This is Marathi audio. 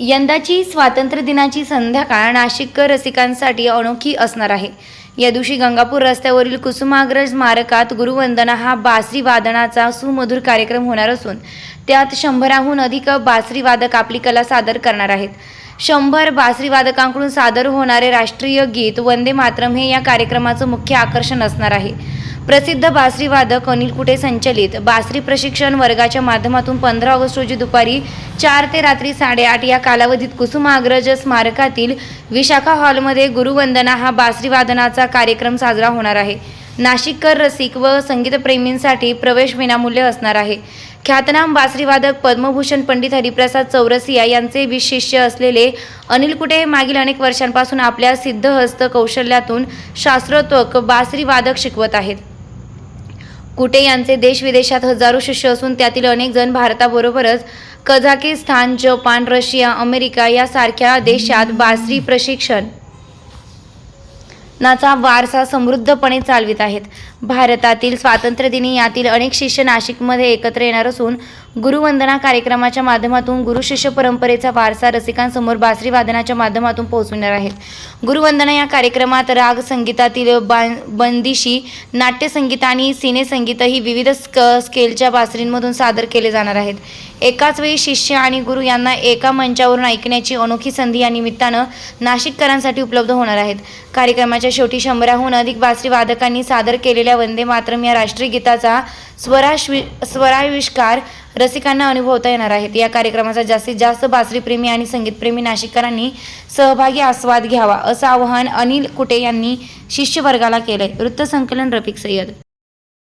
यंदाची स्वातंत्र्य दिनाची संध्याकाळ नाशिककर रसिकांसाठी अनोखी असणार आहे. या दिवशी गंगापूर रस्त्यावरील कुसुमाग्रज स्मारकात गुरुवंदना हा बासरी वादनाचा सुमधुर कार्यक्रम होणार असून त्यात शंभराहून अधिक बासरी वादक आपली कला सादर करणार आहेत. शंभर बासरी वादकांकडून सादर होणारे राष्ट्रीय गीत वंदे मातरम हे या कार्यक्रमाचं मुख्य आकर्षण असणार आहे. प्रसिद्ध बासरी वादक अनिल कुटे संचलित? बासरी प्रशिक्षण वर्गाच्या माध्यमातून पंधरा ऑगस्ट रोजी दुपारी चार ते रात्री साडेआठ या कालावधीत कुसुमाग्रज स्मारकातील विशाखा हॉलमध्ये गुरुवंदना हा बासरी वादनाचा कार्यक्रम साजरा होणार आहे. नाशिककर रसिक व संगीतप्रेमींसाठी प्रवेश विनामूल्य असणार आहे. ख्यातनाम बासरीवादक पद्मभूषण पंडित हरिप्रसाद चौरसिया यांचे विशिष्य असलेले अनिल कुटे हे मागील अनेक वर्षांपासून आपल्या सिद्धहस्त कौशल्यातून शास्त्रोत्वक बासरीवादक शिकवत आहेत. कुटे यांचे देशविदेशात हजारो शिष्य असून त्यातील अनेक जण भारताबरोबरच कझाकिस्तान जपान रशिया अमेरिका यासारख्या देशात बासरी प्रशिक्षण नाचा वारसा समृद्धपणे चालवित आहेत. भारतातील स्वातंत्र्यदिनी यातील अनेक शिष्य नाशिकमध्ये एकत्र येणार असून गुरुवंदना कार्यक्रमाच्या माध्यमातून गुरु शिष्य परंपरेचा वारसा रसिकांसमोर बासरी वादनाच्या माध्यमातून पोहोचविणार आहेत. गुरुवंदना या कार्यक्रमात राग संगीतातील बंदिशी नाट्यसंगीत आणि सिनेसंगीत ही विविध स्क स्केलच्या बासरींमधून सादर केले जाणार आहेत. एकाच वेळी शिष्य आणि गुरु यांना एका मंचावरून ऐकण्याची अनोखी संधी या निमित्तानं नाशिककरांसाठी उपलब्ध होणार आहेत. कार्यक्रमाच्या शेवटी शंभराहून अधिक बासरी वादकांनी सादर केलेल्या वंदे मातरम या राष्ट्रीय गीताचा स्वराश्वि स्वराविष्कार रसिकांना अनुभवता येणार आहेत. या कार्यक्रमाचा जास्तीत जास्त बासरीप्रेमी आणि संगीतप्रेमी नाशिककरांनी सहभागी आस्वाद घ्यावा असं आवाहन अनिल कुटे यांनी शिष्यवर्गाला केलंय. वृत्तसंकलन रफिक सय्यद